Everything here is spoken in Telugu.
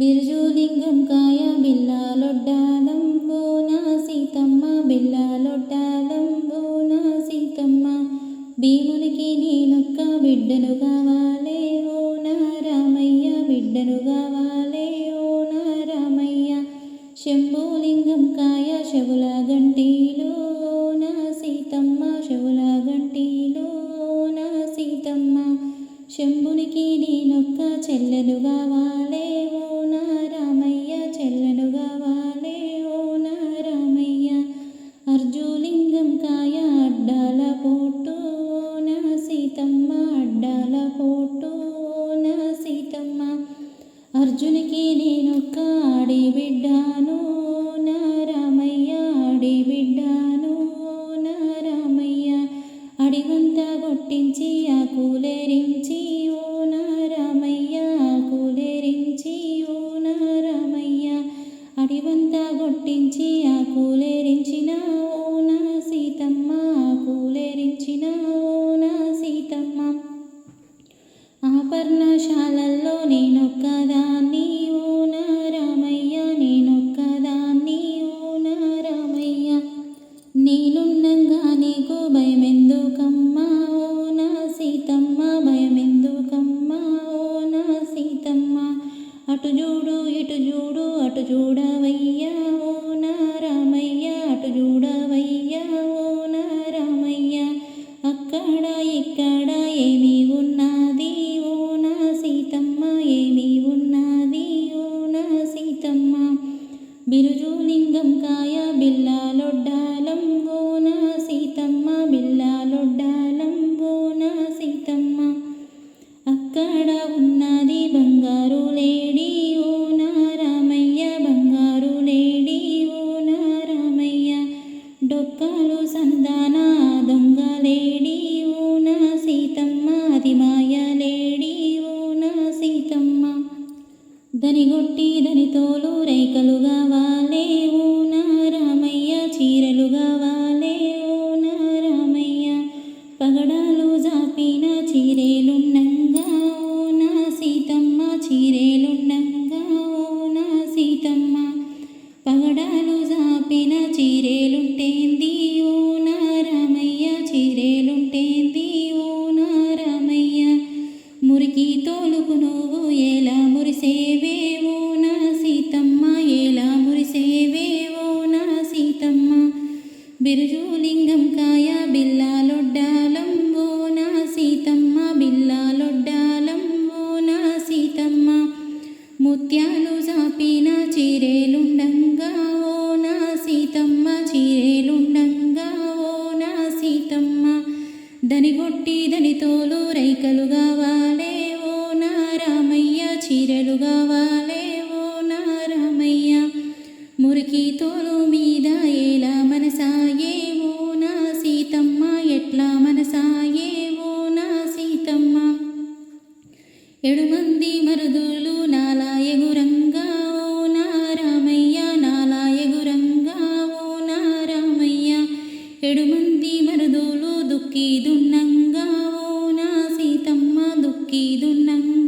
బిర్జులింగం కాయ బిల్లాలొడ్డాదంబో నా సీతమ్మ బిల్లాలొడ్డాదంబో నా సీతమ్మ. భీమునికి నేనొక్క బిడ్డను కావాలే ఓ నా రామయ్య బిడ్డను కావాలే ఓ నా రామయ్య శంభులింగం కాయ శవుల గంటీలో ఓ నా సీతమ్మ శవుల గంటీలో ఓ నా సీతమ్మ. శంభునికి నేనొక్క చెల్లెలు కావాలే ఓ అర్జునికి నేనొక్క ఆడి బిడ్డాను మహిమామయమే తోలుకు నువ్వు ఎలా మురిసేవేవో నా సీతమ్మ ఎలా మురిసేవేవో నా సీతమ్మ. బిరుజులింగం కాయ బిల్లాలొడ్డాలంబో నా సీతమ్మ బిల్లాలొడ్డాలంబో నా సీతమ్మ. ముత్యాలు జాపిన చీరేలుండంగా ఓ నా సీతమ్మ చీరేలుండంగా ఓ నా సీతమ్మ. దనిగొట్టి దని తోలు రైకలు మురికి తోలు మీద ఎలా మనసాయే నా సీతమ్మ ఎట్లా మనసాయేవో నా సీతమ్మ. ఎడుమంది మరుదులు నాలా ఎగురంగా ఓ నా రామయ్య నాలా ఎగురంగా ఓ నా రామయ్య. ఎడుమంది మరుదులు దుక్కి దున్నంగా ఓ నా సీతమ్మ దుక్కి దున్నంగా